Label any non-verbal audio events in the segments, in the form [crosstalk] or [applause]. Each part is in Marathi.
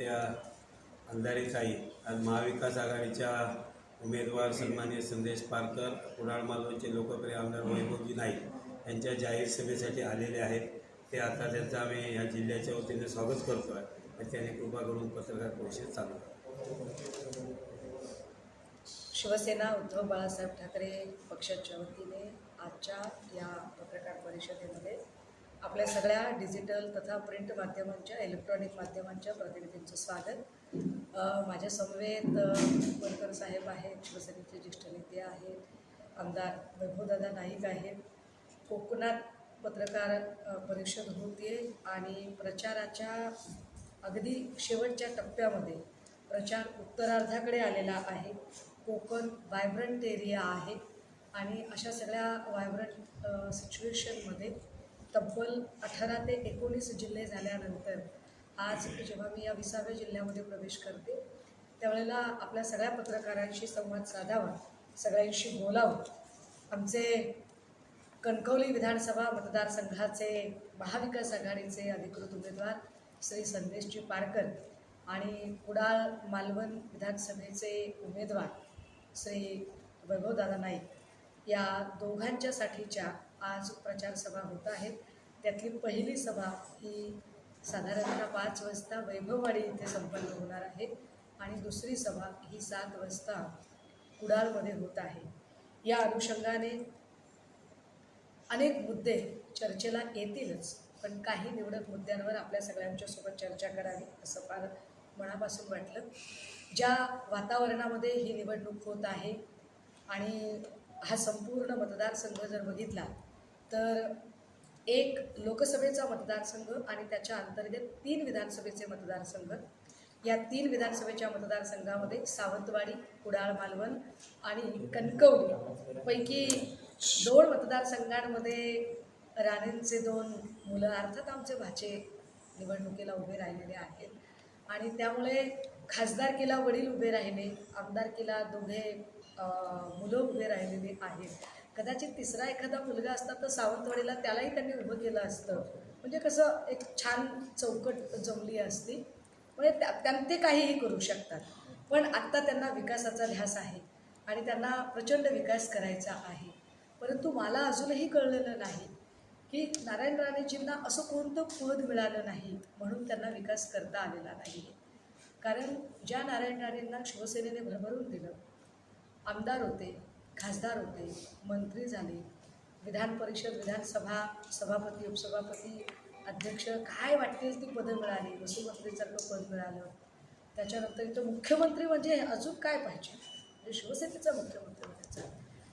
गटनेत्या अंधारीताई आज महाविकास आघाडीच्या उमेदवार सन्मान्य संदेश पारकर कुडाळ मालवणचे लोकप्रिय आमदार वैभवजी नाईक यांच्या जाहीर सभेसाठी आलेले आहेत. ते आता त्यांचं आम्ही या जिल्ह्याच्या वतीने स्वागत करतो आहे आणि त्यांनी कृपा करून पत्रकार परिषद चालू शिवसेना उद्धव बाळासाहेब ठाकरे पक्षाच्या वतीने आजच्या या पत्रकार परिषदेमध्ये आपल्या सगळ्या डिजिटल तथा प्रिंट माध्यमांच्या इलेक्ट्रॉनिक माध्यमांच्या प्रतिनिधींचं स्वागत. माझ्या समवेत साहेब आहेत शिवसेनेचे ज्येष्ठ नेते आहेत आमदार वैभवदादा नाईक आहेत. कोकणात पत्रकार परिषद होते आणि प्रचाराच्या अगदी शेवटच्या टप्प्यामध्ये प्रचार उत्तरार्धाकडे आलेला आहे. कोकण व्हायब्रंट एरिया आहे आणि अशा सगळ्या व्हायब्रंट सिच्युएशनमध्ये तब्बल अठरा ते एकोणीस जिल्हे झाल्यानंतर आज जेव्हा मी या विसाव्या जिल्ह्यामध्ये प्रवेश करते त्यावेळेला आपल्या सगळ्या पत्रकारांशी संवाद साधावा सगळ्यांशी बोलावं. आमचे कणकवली विधानसभा मतदारसंघाचे महाविकास आघाडीचे अधिकृत उमेदवार श्री संदेशजी पारकर आणि कुडाळ मालवण विधानसभेचे उमेदवार श्री वैभवदादा नाईक या दोघांच्यासाठीच्या आज प्रचारसभा होत आहेत. त्यातली पहिली सभा ही साधारणतः पाच वाजता वैभववाडी इथे संपन्न होणार आहे. आणि दुसरी सभा ही सात वाजता कुडाळमध्ये होत आहे. या अनुषंगाने अनेक मुद्दे चर्चेला येतीलच पण काही निवडक मुद्द्यांवर आपल्या सगळ्यांच्या सोबत चर्चा करावी असं फार मनापासून वाटलं. ज्या वातावरणामध्ये ही निवडणूक होत आहे आणि हा संपूर्ण मतदारसंघ जर बघितला तर एक लोकसभेचा मतदारसंघ आणि त्याच्या अंतर्गत तीन विधानसभेचे मतदारसंघ. या तीन विधानसभेच्या मतदारसंघामध्ये सावंतवाडी कुडाळ मालवण आणि कणकवली पैकी दोन मतदारसंघांमध्ये राणेंचे दोन मुलं अर्थात आमचे भाचे निवडणुकीला उभे राहिलेले आहेत. आणि त्यामुळे खासदारकीला वडील उभे राहिले आमदारकीला दोघे मुलं उभे राहिलेले आहेत. कदाचित तिसरा एखादा मुलगा असता तर सावंतवाडीला त्यालाही त्यांनी उभं केलं असतं. म्हणजे कसं एक छान चौकट जमली असती. म्हणजे त्या त्यां- ते काहीही करू शकतात. पण आत्ता त्यांना विकासाचा ध्यास आहे. आणि त्यांना प्रचंड विकास करायचा आहे. परंतु मला अजूनही कळलेलं नाही की नारायण राणेजींना असं कोणतं पद मिळालं नाही म्हणून त्यांना विकास करता आलेला नाही. कारण ज्या नारायण राणेंना शिवसेनेने भरभरून दिलं आमदार होते खासदार होते मंत्री झाले विधान परिषद विधानसभा सभापती उपसभापती अध्यक्ष काय वाटतील ती पदं मिळाली वसुमंत्रीसारखं पद मिळालं. त्याच्यानंतर इथं मुख्यमंत्री म्हणजे अजून काय पाहिजे? म्हणजे शिवसेनेचा मुख्यमंत्री व्हायचा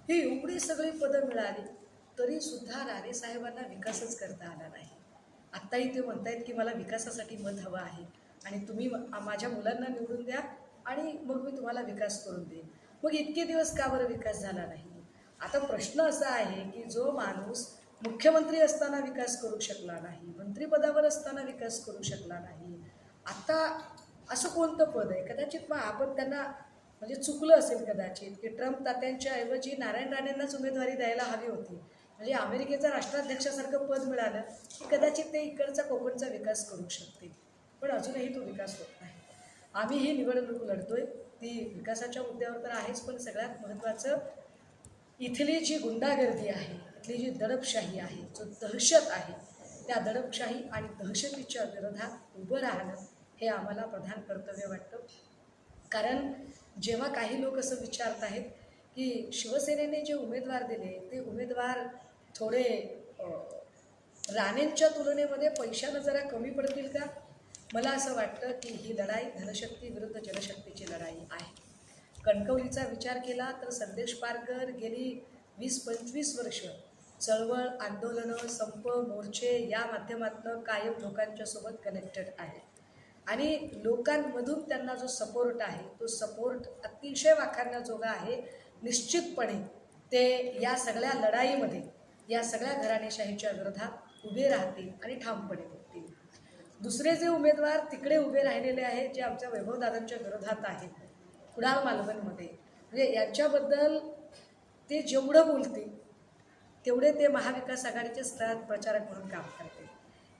ही एवढी सगळी पदं मिळाली तरीसुद्धा राणे साहेबांना विकासच करता आला नाही. आत्ताही ते म्हणतायत की मला विकासासाठी मत हवं आहे आणि तुम्ही माझ्या मुलांना निवडून द्या आणि मग मी तुम्हाला विकास करून देईन. मग इतके दिवस का बरं विकास झाला नाही? आता प्रश्न असा आहे की जो माणूस मुख्यमंत्री असताना विकास करू शकला नाही मंत्रिपदावर असताना विकास करू शकला नाही आता असं कोणतं पद आहे? कदाचित मग आपण त्यांना म्हणजे चुकलं असेल कदाचित की ट्रम्प तात्यांच्या ऐवजी नारायण राणेंनाच उमेदवारी द्यायला हवी होती. म्हणजे अमेरिकेचा राष्ट्राध्यक्षासारखं पद मिळालं की कदाचित ते इकडचा कोकणचा विकास करू शकतील. पण अजूनही तो विकास होत नाही. आम्ही ही निवडणूक लढतोय. ती विकासाच्या मुद्द्यावर तर आहेच पण सगळ्यात महत्त्वाचं इथली जी गुंडागर्दी आहे इथली जी दडपशाही आहे जो दहशत आहे त्या दडपशाही आणि दहशतीच्या विरोधात उभं राहणं हे आम्हाला प्रधान कर्तव्य वाटतं. कारण जेव्हा काही लोक असं विचारत आहेत की शिवसेनेने जे उमेदवार दिले ते उमेदवार थोडे राणेंच्या तुलनेमध्ये पैशानं जरा कमी पडतील का? मला असं वाटतं की ही लढाई धनशक्ती विरुद्ध जनशक्तीची लढाई आहे. कणकवलीचा विचार केला तर संदेश पारकर गेली वीस पंचवीस वर्ष. चळवळ आंदोलनं संप मोर्चे या माध्यमातून कायम लोकांच्यासोबत कनेक्टेड आहे. आणि लोकांमधून त्यांना जो सपोर्ट आहे तो सपोर्ट अतिशय वाखाणण्याजोगा आहे. निश्चितपणे ते या सगळ्या लढाईमध्ये या सगळ्या घराणेशाहीच्या विरोधात उभे राहतील आणि ठामपणे दुसरे जे उमेदवार तिकडे उभे राहिलेले आहेत जे आमच्या वैभवदादांच्या विरोधात आहेत कुडाळ मालवणमध्ये. म्हणजे यांच्याबद्दल ते जेवढं बोलतील तेवढे ते महाविकास आघाडीचे स्थळात प्रचारक म्हणून काम करते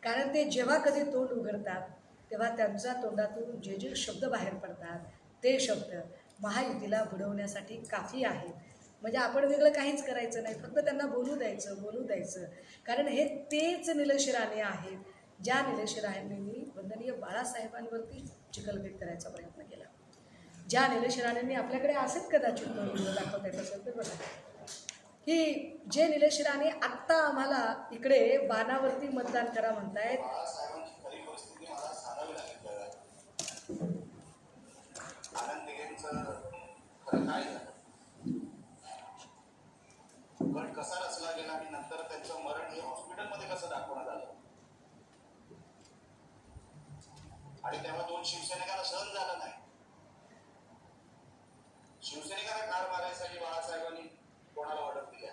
कारण ते जेव्हा कधी तोंड उघडतात तेव्हा त्यांच्या तोंडातून जे जे शब्द बाहेर पडतात ते शब्द महायुतीला बुडवण्यासाठी काफी आहेत. म्हणजे आपण वेगळं काहीच करायचं नाही फक्त त्यांना बोलू द्यायचं बोलू द्यायचं. कारण हे तेच निलशिराने आहेत ज्या निलेश राणेंनी वंदनीय बाळासाहेबांवरती चिखलभेट करायचा प्रयत्न केला. ज्या निलेश राणेंनी आपल्याकडे असेच कदाचित दाखवता येत असेल तर बघा. की जे निलेश राणे आत्ता आम्हाला इकडे बाणावरती मतदान करा म्हणतायत गट कसा रचला गेला आणि नंतर त्यांचं मरण हे हॉस्पिटलमध्ये कसं दाखवणार आलं आणि तेव्हा दोन शिवसैनिकांना सहन झालं नाही. शिवसैनिकांना ठार मारायसाठी बाळासाहेबांनी कोणाला ऑर्डर दिल्या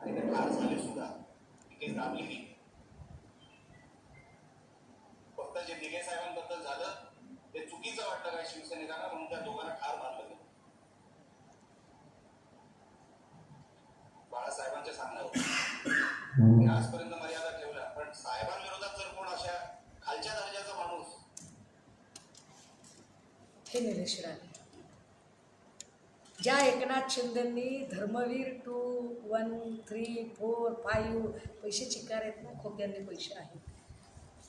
आणि ते ठार झाले सुद्धा. ती केस दाबली गेली फक्त जे दिघे साहेबांबद्दल झालं ते चुकीचं वाटलं काय शिवसैनिकांना? म्हणून त्या दोघांना ठार मारलं गेलं. बाळासाहेबांच्या सांगण्यावर मी आजपर्यंत मर्यादा ठेवल्या पण साहेबांविरोधात जर कोण अशा खालच्या दर्जाचा माणूस हे ज्या Eknath शिंदेंनी Dharmaveer two one three four five पैसे चिकार आहेत ना खोक्यांनी पैसे आहेत.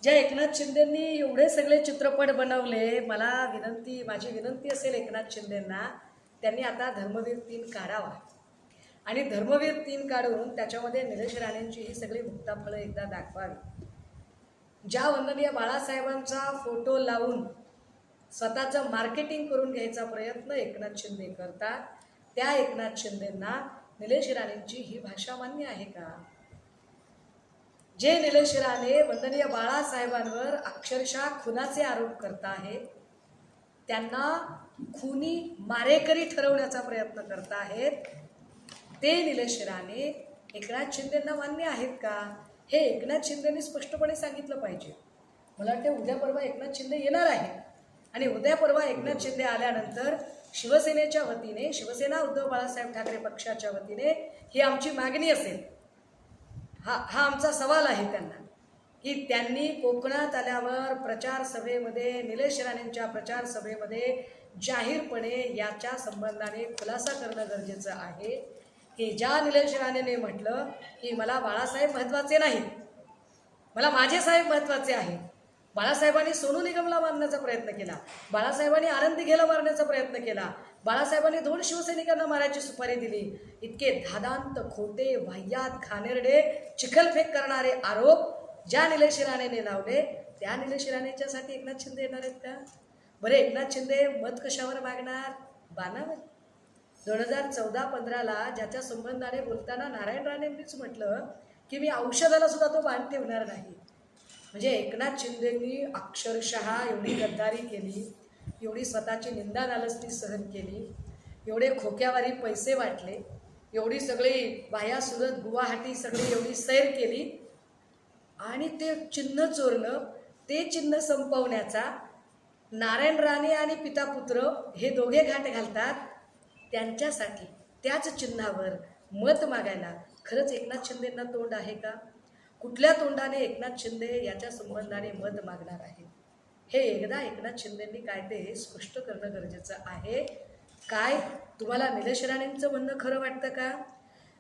ज्या एकनाथ शिंदेंनी एवढे सगळे चित्रपट बनवले मला विनंती माझी विनंती असेल एकनाथ शिंदेंना त्यांनी आता धर्मवीर तीन काढावा. आणि धर्मवीर तीन काढून त्याच्यामध्ये निलेश राणेंची ही सगळी मुक्ताफळं एकदा दाखवावी. ज्या वंदनीय बाळासाहेबांचा फोटो लावून स्वतःचं मार्केटिंग करून घ्यायचा प्रयत्न एकनाथ शिंदे करतात. त्या एकनाथ शिंदेंना निलेश राणेंची ही भाषा मान्य आहे का? जे निलेश राणे वंदनीय बाळासाहेबांवर अक्षरशः खुनाचे आरोप करत आहेत त्यांना खुनी मारेकरी ठरवण्याचा प्रयत्न करत आहेत ते निलेश राणे एकनाथ शिंदेंना मान्य आहेत का? हे एकनाथ शिंदेंनी स्पष्टपणे सांगितलं पाहिजे. मला वाटतं उद्या परवा एकनाथ शिंदे येणार आहे आणि उद्या परवा एकनाथ शिंदे आल्यानंतर शिवसेनेच्या वतीने शिवसेना उद्धव बाळासाहेब ठाकरे पक्षाच्या वतीने ही आमची मागणी असेल. हा हा आमचा सवाल आहे त्यांना. की त्यांनी कोकणात आल्यावर प्रचार सभेमध्ये निलेश राणेंच्या प्रचार सभेमध्ये जाहीरपणे याच्या संबंधाने खुलासा करणं गरजेचं आहे. की ज्या निलेश राणेने म्हटलं की मला बाळासाहेब महत्त्वाचे नाहीत. मला माझे साहेब महत्त्वाचे आहेत. बाळासाहेबांनी सोनू निगमला मारण्याचा प्रयत्न केला. बाळासाहेबांनी आनंद घेला मारण्याचा प्रयत्न केला. बाळासाहेबांनी दोन शिवसैनिकांना मारायची सुपारी दिली. इतके धादांत खोटे वाह्यात खानेरडे चिखलफेक करणारे आरोप ज्या निलेश राणेने लावले त्या निलेश राणेच्यासाठी एकनाथ शिंदे येणार आहेत का? बरे एकनाथ शिंदे मत कशावर मागणार? बाणावर. दोन हजार चौदा पंधराला ज्याच्या संबंधाने बोलताना नारायण राणेंनीच म्हटलं की मी औषधाला सुद्धा तो बाण ठेवणार नाही. म्हणजे एकनाथ शिंदेंनी अक्षरशः एवढी गद्दारी केली एवढी स्वतःची निंदा नालस्ती सहन केली एवढे खोक्यावारी पैसे वाटले एवढी सगळी बाया सुरत गुवाहाटी सगळी एवढी सैर केली आणि ते चिन्ह चोरणं ते चिन्ह संपवण्याचा नारायण राणे आणि पिता पुत्र हे दोघे घाट घालतात त्यांच्यासाठी. त्याच चिन्हावर मत मागायला खरंच एकनाथ शिंदेंना तोंड आहे का? कुठल्या तोंडाने एकनाथ शिंदे याच्या संबंधाने मत मागणार आहे हे एकदा एकनाथ शिंदेंनी काय ते स्पष्ट करणं गरजेचं आहे. काय? तुम्हाला निलेश राणेंचं म्हणणं खरं वाटतं का?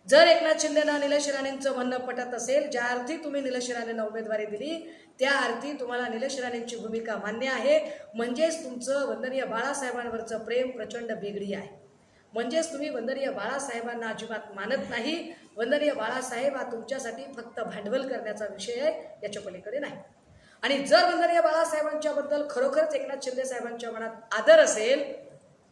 जर एकनाथ शिंदेना निलेश राणेंचं म्हणणं पटत असेल ज्या अर्थी तुम्ही निलेश राणेंना उमेदवारी दिली त्या अर्थी तुम्हाला निलेश राणेंची भूमिका मान्य आहे. म्हणजेच तुमचं वंदनीय बाळासाहेबांवरचं प्रेम प्रचंड बेगडी आहे. म्हणजेच तुम्ही वंदनीय बाळासाहेबांना अजिबात मानत नाही. वंदनीय बाळासाहेब हा तुमच्यासाठी फक्त भांडवल करण्याचा विषय आहे याच्या पलीकडे नाही. आणि जर वंदनीय बाळासाहेबांच्याबद्दल खरोखरच एकनाथ शिंदे साहेबांच्या मनात आदर असेल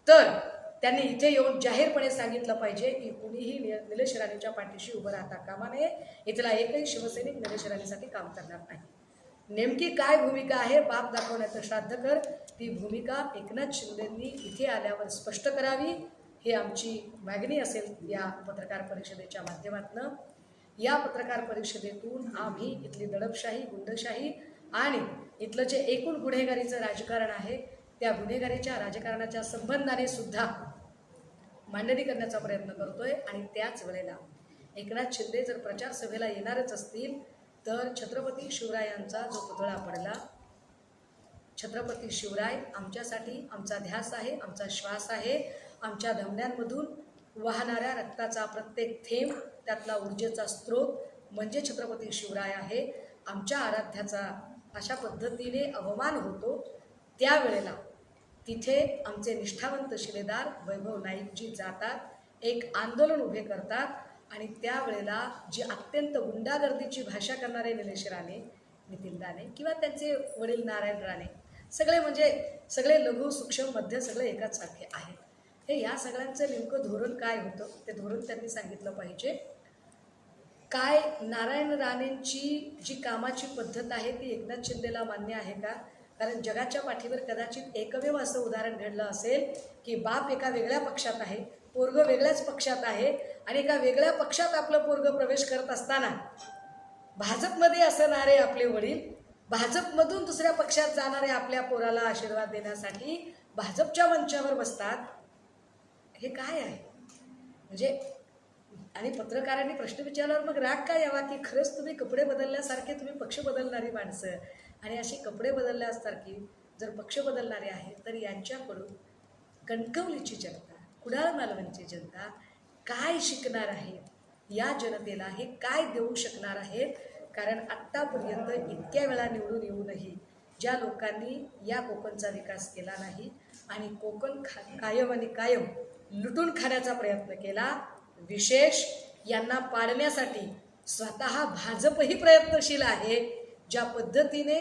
तर त्यांनी इथे येऊन जाहीरपणे सांगितलं पाहिजे की कुणीही नि- निलेश राणेच्या पाठीशी उभं राहता कामा नये. इथला एकही शिवसैनिक निलेश राणेसाठी काम करणार नाही. नेमकी काय भूमिका आहे बाप दाखवण्याचं श्राद्ध कर. ती भूमिका एकनाथ शिंदेंनी इथे आल्यावर स्पष्ट करावी. ही आमची मागणी असेल या पत्रकार परिषदेच्या माध्यमातून. या पत्रकार परिषदेतून आम्ही इथली दडपशाही गुंडशाही आणि इथलं जे एकूण गुन्हेगारीचं राजकारण आहे त्या गुन्हेगारीच्या राजकारणाच्या संबंधाने सुद्धा मांडणी करण्याचा प्रयत्न करतोय आणि त्याच वेळेला एकनाथ शिंदे जर प्रचार सभेला येणारच असतील तर छत्रपती शिवरायांचा जो पुतळा पडला छत्रपती शिवराय आमच्यासाठी आमचा ध्यास आहे आमचा श्वास आहे. आमच्या धमन्यांमधून वाहणाऱ्या रक्ताचा प्रत्येक थेंब त्यातला ऊर्जेचा स्रोत म्हणजे छत्रपती शिवराय आहे. आमच्या आराध्याचा अशा पद्धतीने अवमान होतो. त्यावेळेला तिथे आमचे निष्ठावंत शिलेदार वैभव नाईकजी जातात एक आंदोलन उभे करतात आणि त्यावेळेला जी अत्यंत गुंडागर्दीची भाषा करणारे निलेश राणे नितीन राणे किंवा त्यांचे वडील नारायण राणे सगळे म्हणजे सगळे लघु सूक्ष्म मध्य सगळे एकाच सारखे आहेत. हे या सगळ्यांचं नेमकं धोरण काय होतं? ते धोरण त्यांनी सांगितलं पाहिजे. काय नारायण राणेंची जी कामाची पद्धत आहे ती एकनाथ शिंदेला मान्य आहे का? कारण जगाच्या पाठीवर कदाचित एकमेव असं उदाहरण घडलं असेल की बाप एका वेगळ्या पक्षात आहे पोरग वेगळ्याच पक्षात आहे आणि एका वेगळ्या पक्षात आपलं पोरग प्रवेश करत असताना भाजपमध्ये असणारे आपले वडील भाजपमधून दुसऱ्या पक्षात जाणारे आपल्या पोराला आशीर्वाद देण्यासाठी भाजपच्या मंचावर बसतात. हे काय आहे? म्हणजे आणि पत्रकारांनी प्रश्न विचारल्यावर मग राग काय यावा की खरंच तुम्ही कपडे बदलल्यासारखे तुम्ही पक्ष बदलणारी माणसं आणि अशी कपडे बदलल्यासारखी जर पक्ष बदलणारे आहेत तर यांच्याकडून कणकवलीची जनता कुडाळ मालवणची जनता काय शिकणार आहे? या जनतेला हे काय देऊ शकणार आहेत? कारण आत्तापर्यंत इतक्या वेळा निवडून येऊनही ज्या लोकांनी या कोकणचा विकास केला नाही आणि कोकण खा कायम आणि कायम लुटून खाण्याचा प्रयत्न केला. विशेष यांना पाडण्यासाठी स्वतः भाजपही प्रयत्नशील आहे. ज्या पद्धतीने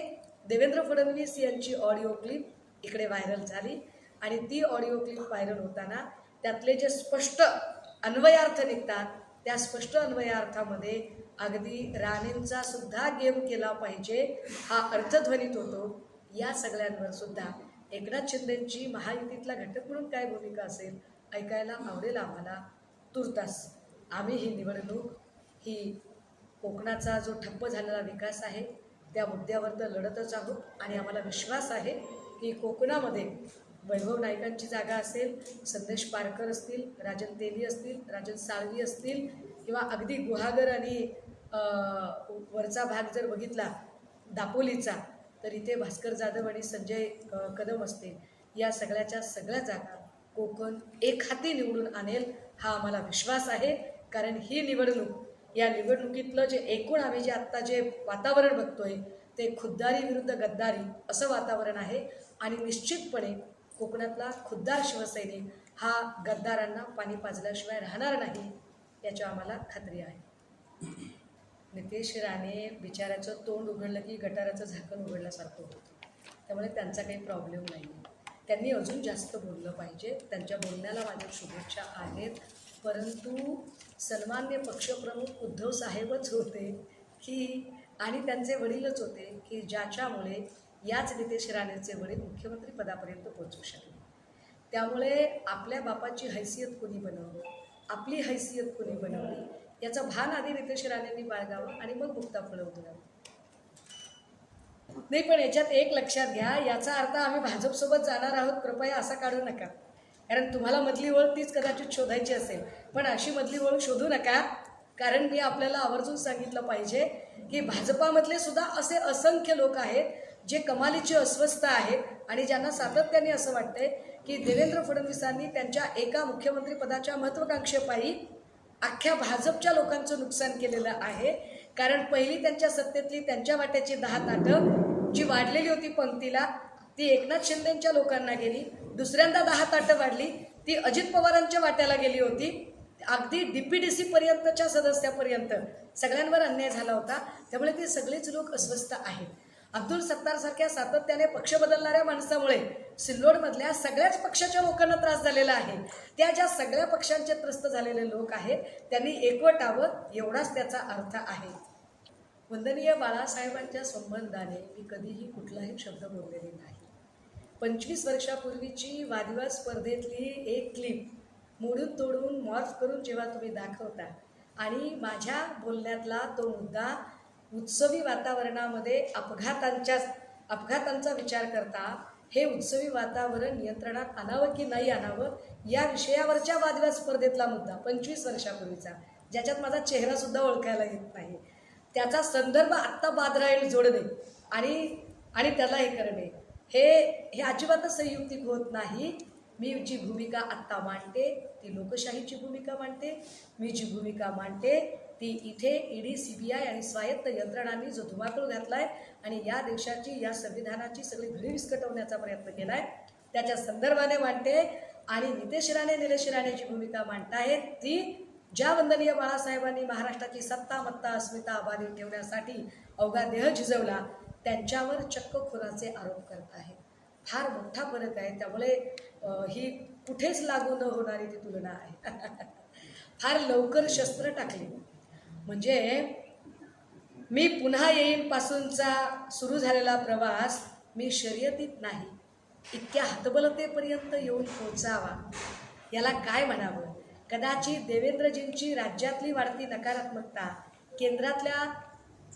देवेंद्र फडणवीस यांची ऑडिओ क्लिप इकडे व्हायरल झाली आणि ती ऑडिओ क्लिप व्हायरल होताना त्यातले जे स्पष्ट अन्वयार्थ निघतात त्या स्पष्ट अन्वयार्थामध्ये अगदी राणेंचा सुद्धा गेम केला पाहिजे हा अर्थध्वनित होतो. या सगळ्यांवर सुद्धा एकनाथ शिंदेंची महायुतीतला घटक म्हणून काय भूमिका असेल ऐकायला आवडेल आम्हाला तुर्तास. आम्ही ही निवडणूक ही कोकणाचा जो ठप्प झालेला विकास आहे त्या मुद्द्यावर तर लढतच आहोत आणि आम्हाला विश्वास आहे की कोकणामध्ये वैभव नाईकांची जागा असेल संदेश पारकर असतील राजन तेली असतील राजन साळवी असतील किंवा अगदी गुहागर आणि वरचा भाग जर बघितला दापोलीचा तर इथे भास्कर जाधव आणि संजय कदम असतील. या सगळ्याच्या सगळ्या जागा कोकण एक हाती निवडून आणेल हा आम्हाला विश्वास आहे. कारण ही निवडणूक या निवडणुकीतलं जे एकूण आम्ही जे आत्ता जे वातावरण बघतोय ते खुद्दारी विरुद्ध गद्दारी असं वातावरण आहे. आणि निश्चितपणे कोकणातला खुद्दार शिवसैनिक हा गद्दारांना पाणी पाजल्याशिवाय राहणार नाही याची आम्हाला खात्री आहे. नितेश राणे बिचाऱ्याचं तोंड उघडलं की गटाराचं झाकण उघडल्यासारखं होतं. त्यामुळे त्यांचा काही प्रॉब्लेम नाही आहे त्यांनी अजून जास्त बोललं पाहिजे. त्यांच्या बोलण्याला माझ्या शुभेच्छा आहेत. परंतु सन्मान्य पक्षप्रमुख उद्धव साहेबच होते की आणि त्यांचे वडीलच होते की ज्याच्यामुळे याच नितेश राणेचे वडील मुख्यमंत्री पदापर्यंत पोहोचू शकले. त्यामुळे आपल्या बापाची हैसियत कोणी बनवली? आपली हैसियत कोणी बनवली? याचं भान आधी नितेश राणेंनी बाळगावं आणि मग मुक्ता फळं नाही पण याच्यात एक लक्षात घ्या याचा अर्थ आम्ही भाजपसोबत जाणार आहोत कृपया असा काढू नका. कारण तुम्हाला मधली ओळख तीच कदाचित शोधायची असेल. पण अशी मधली ओळख शोधू नका कारण मी आपल्याला आवर्जून सांगितलं पाहिजे की भाजपामधले सुद्धा असे असंख्य लोक आहेत जे कमालीचे अस्वस्थ आहेत आणि ज्यांना सातत्याने असं वाटतंय की देवेंद्र फडणवीसांनी त्यांच्या एका मुख्यमंत्रीपदाच्या महत्त्वाकांक्षेपायी अख्ख्या भाजपच्या लोकांचं नुकसान केलेलं आहे. कारण पहिली त्यांच्या सत्तेतली त्यांच्या वाट्याची दहा ताटं जी वाढलेली होती पंक्तीला ती एकनाथ शिंदेच्या लोकांना गेली. दुसऱ्यांदा दहा ताटं वाढली ती अजित पवारांच्या वाट्याला गेली होती. अगदी डी पी डी सी पर्यंतच्या सदस्यापर्यंत सगळ्यांवर अन्याय झाला होता. त्यामुळे ते सगळेच लोक अस्वस्थ आहेत. अब्दुल सत्तारसारख्या सातत्याने पक्ष बदलणाऱ्या माणसामुळे सिल्लोडमधल्या सगळ्याच पक्षाच्या लोकांना त्रास झालेला आहे. त्या ज्या सगळ्या पक्षांचे त्रस्त झालेले लोक आहेत त्यांनी एकवटावं एवढाच त्याचा अर्थ आहे. वंदनीय बाळासाहेबांच्या संबंधाने मी कधीही कुठलाही शब्द बोललेले नाही. पंचवीस वर्षापूर्वीची वादविवाद स्पर्धेतली एक क्लिप मोडून तोडून मॉर्फ करून जेव्हा तुम्ही दाखवता आणि माझ्या बोलण्यातला तो मुद्दा उत्सवी वातावरणामध्ये अपघातांच्या अपघातांचा विचार करता हे उत्सवी वातावरण नियंत्रणात आणावं की नाही आणावं या विषयावरच्या वादविवाद स्पर्धेतला मुद्दा पंचवीस वर्षापूर्वीचा ज्याच्यात माझा चेहरासुद्धा ओळखायला येत नाही. त्याचा संदर्भ आत्ता बादराईल जोडणे आणि आणि त्याला हे करणे. हे हे अजिबातच संयुक्तिक होत नाही. मी जी भूमिका आत्ता मांडते ती लोकशाहीची भूमिका मांडते. मी जी भूमिका मांडते ती इथे ईडी सी बी आय आणि स्वायत्त यंत्रणांनी जो धुमाकूळ घातलाय आणि या देशाची या संविधानाची सगळी घडी विस्कटवण्याचा प्रयत्न केलाय. त्याच्या संदर्भाने मांडते आणि नितेश राणे निलेश राणे जी भूमिका मांडतायत ती ज्या वंदनीय बाळासाहेबांनी महाराष्ट्राची सत्ता मत्ता अस्मिता अबाधित ठेवण्यासाठी अवघा देह झिजवला त्यांच्यावर चक्क खुनाचे आरोप करत आहेत फार मोठा फरक आहे. त्यामुळे ही कुठेच लागू न होणारी ती तुलना आहे. [laughs] फार लवकर शस्त्र टाकली. म्हणजे मी पुन्हा येईनपासूनचा सुरू झालेला प्रवास मी शर्यतीत नाही. इतक्या हतबलतेपर्यंत येऊन पोचावा याला काय म्हणावं? कदाचित देवेंद्रजींची राज्यातली वाढती नकारात्मकता केंद्रातल्या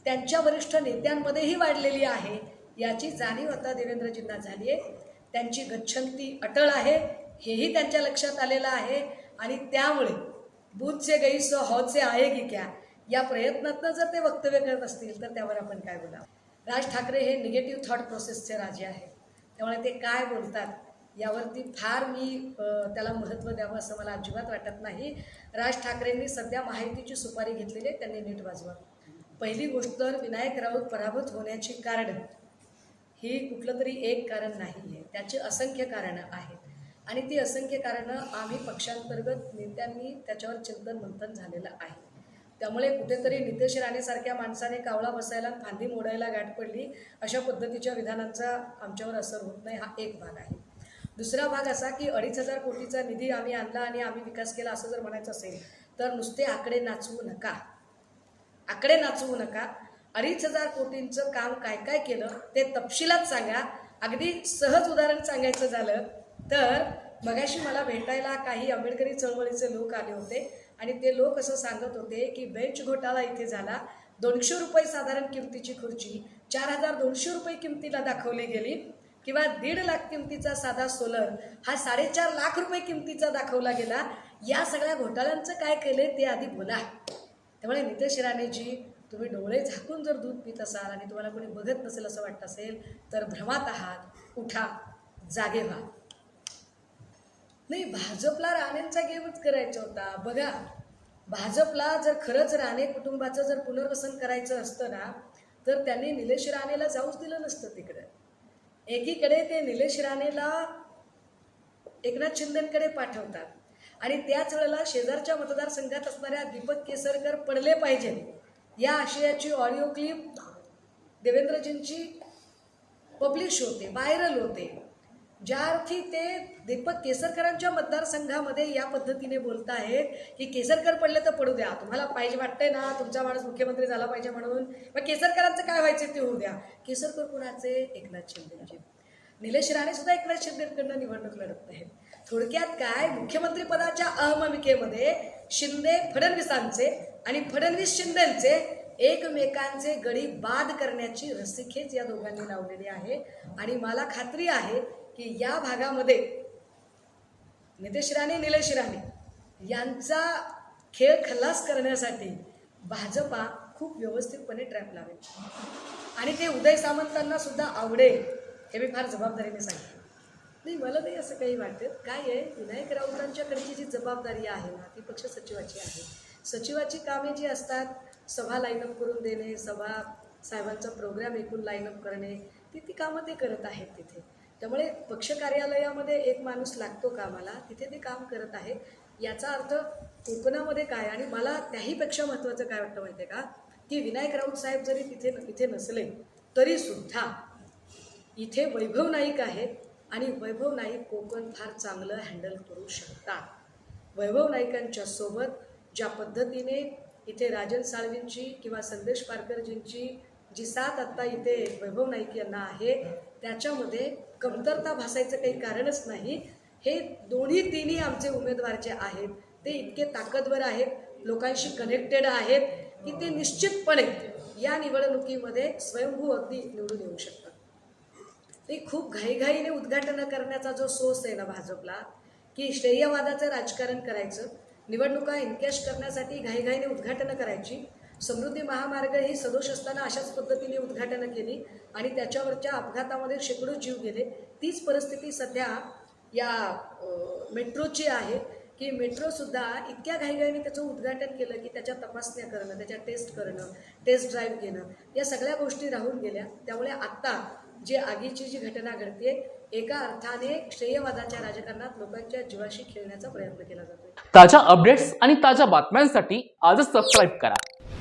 त्यांच्या वरिष्ठ नेत्यांमध्येही वाढलेली आहे याची जाणीव आता देवेंद्रजींना झाली आहे त्यांची गच्छंती अटळ आहे हेही त्यांच्या लक्षात आलेलं आहे आणि त्यामुळे बुधचे गैस हौचे आहे की क्या? या प्रयत्नातनं जर ते वक्तव्य करत असतील तर त्यावर आपण काय बोलावं? राज ठाकरे हे निगेटिव्ह थॉट प्रोसेसचे राजे आहेत. त्यामुळे ते काय बोलतात यावरती फार मी त्याला महत्त्व द्यावं असं मला अजिबात वाटत नाही. राज ठाकरेंनी सध्या माहितीची सुपारी घेतलेली आहे त्यांनी नीट वाजवा. पहिली गोष्ट तर विनायक राऊत पराभूत होण्याची कारण ही कुठलं तरी एक कारण नाही आहे. त्याची असंख्य कारणं आहेत. आणि ती असंख्य कारणं आम्ही पक्षांतर्गत नेत्यांनी त्याच्यावर चिंतन मंथन झालेलं आहे. त्यामुळे कुठेतरी नितेश राणेसारख्या माणसाने कावळा बसायला आणि फांदी मोडायला गाठ पडली अशा पद्धतीच्या विधानांचा आमच्यावर असर होत नाही हा एक भाग आहे. दुसरा भाग असा की अडीच हजार कोटीचा निधी आम्ही आणला आणि आम्ही विकास केला असं जर म्हणायचं असेल तर नुसते आकडे नाचवू नका. आकडे नाचवू नका. अडीच हजार कोटींचं काम काय काय केलं ते तपशिलात सांगा. अगदी सहज उदाहरण सांगायचं झालं तर मगाशी मला भेटायला काही आंबेडकरी चळवळीचे लोक आले होते. आणि ते लोक असं सांगत होते की बेंच घोटाळा इथे झाला. दोनशे रुपये साधारण किमतीची खुर्ची चार हजार दोनशे रुपये किमतीला दाखवली गेली किंवा दीड लाख किमतीचा साधा सोलर हा साडेचार लाख रुपये किमतीचा दाखवला गेला. या सगळ्या घोटाळ्यांचं काय केलं ते आधी बोला. त्यामुळे नितेश राणेजी तुम्ही डोळे झाकून जर दूध पित असाल आणि तुम्हाला कोणी बघत नसेल असं वाटत असेल तर भ्रमात आहात. उठा जागे व्हा. नाही भाजपला राणेंचा गेमच करायचा होता. बघा भाजपला जर खरंच राणे कुटुंबाचं जर पुनर्वसन करायचं असतं ना तर त्यांनी निलेश राणेला जाऊच दिलं नसतं तिकडं. एकीकडे ते निलेश राणेला एकनाथ शिंदेकडे पाठवतात. आणि त्याच वेळेला शेजारच्या मतदारसंघात असणाऱ्या दीपक केसरकर पडले पाहिजे. या आशयाची ऑडिओ क्लिप देवेंद्रजींची पब्लिश होते व्हायरल होते. ज्या अर्थी ते दीपक केसरकरांच्या मतदारसंघामध्ये या पद्धतीने बोलत आहेत की केसरकर पडले तर पडू द्या. तुम्हाला पाहिजे वाटतंय ना तुमचा माणूस मुख्यमंत्री झाला पाहिजे म्हणून. मग केसरकरांचं काय व्हायचं ते होऊ द्या. केसरकर कुणाचे? एकनाथ शिंदेचे. निलेश राणे सुद्धा एकनाथ शिंदेकडनं निवडणूक लढत आहेत. थोडक्यात काय? मुख्यमंत्री पदाच्या अहममिकेमध्ये शिंदे फडणवीसांचे आणि फडणवीस शिंदेचे एकमेकांचे गडी बाद करण्याची रस्सीखेच या दोघांनी लावलेली आहे. आणि मला खात्री आहे की या भागामध्ये नितेश राणे निलेश राणे यांचा खेळ खल्लास करण्यासाठी भाजपा खूप व्यवस्थितपणे ट्रॅप लावेल. आणि ते उदय सामंतांना सुद्धा आवडेल हे मी फार जबाबदारीने सांगते नाही मला नाही असं काही वाटत. काय आहे? विनायक राऊतांच्याकडची जी जबाबदारी आहे ना ती पक्ष सचिवाची आहे. सचिवाची कामे जी असतात सभा लाईनअप करून देणे सभा साहेबांचा प्रोग्राम एकूण लाईनअप करणे ती ती कामं ते करत आहेत तिथे. त्यामुळे पक्ष कार्यालयामध्ये एक माणूस लागतो कामाला तिथे ते काम करत आहे. याचा अर्थ कोकणामध्ये काय आणि मला त्याहीपेक्षा महत्त्वाचं काय वाटतं माहिती आहे का? की विनायक राऊत साहेब जरी तिथे इथे नसले तरीसुद्धा इथे वैभव नाईक आहेत आणि वैभव नाईक कोकण फार चांगलं हँडल करू शकतात. वैभव नाईकांच्या सोबत ज्या पद्धतीने इथे राजन साळवींची किंवा संदेश पारकरजींची जी साथ आत्ता इथे वैभव नाईक यांना आहे त्याच्यामध्ये कमतरता भासायचं काही कारणच नाही. हे दोन्ही तिन्ही आमचे उमेदवार जे आहेत ते इतके ताकदवर आहेत लोकांशी कनेक्टेड आहेत की ते निश्चितपणे या निवडणुकीमध्ये स्वयंभू अगदी निवडून येऊ शकतात. ते खूप घाईघाईने उद्घाटनं करण्याचा जो सोस आहे ना भाजपला की श्रेयवादाचं राजकारण करायचं निवडणुका इनकॅश करण्यासाठी घाईघाईने उद्घाटनं करायची समृद्धी महामार्ग ही सदोष असताना अशाच पद्धतीने उद्घाटनं केली आणि त्याच्यावरच्या अपघातामध्ये शेकडो जीव गेले. तीच परिस्थिती सध्या या मेट्रोची आहे की मेट्रोसुद्धा इतक्या घाईघाईने त्याचं उद्घाटन केलं की त्याच्या तपासण्या करणं त्याच्या टेस्ट करणं टेस्ट ड्राईव्ह घेणं या सगळ्या गोष्टी राहून गेल्या. त्यामुळे आत्ता जी आगीची जी घटना घडते एका अर्थाने श्रेयवादाच्या राजकारणात लोकांच्या जीवाशी खेळण्याचा प्रयत्न केला जातो ताज्या अपडेट्स आणि ताज्या बातम्यांसाठी आजच सबस्क्राईब करा.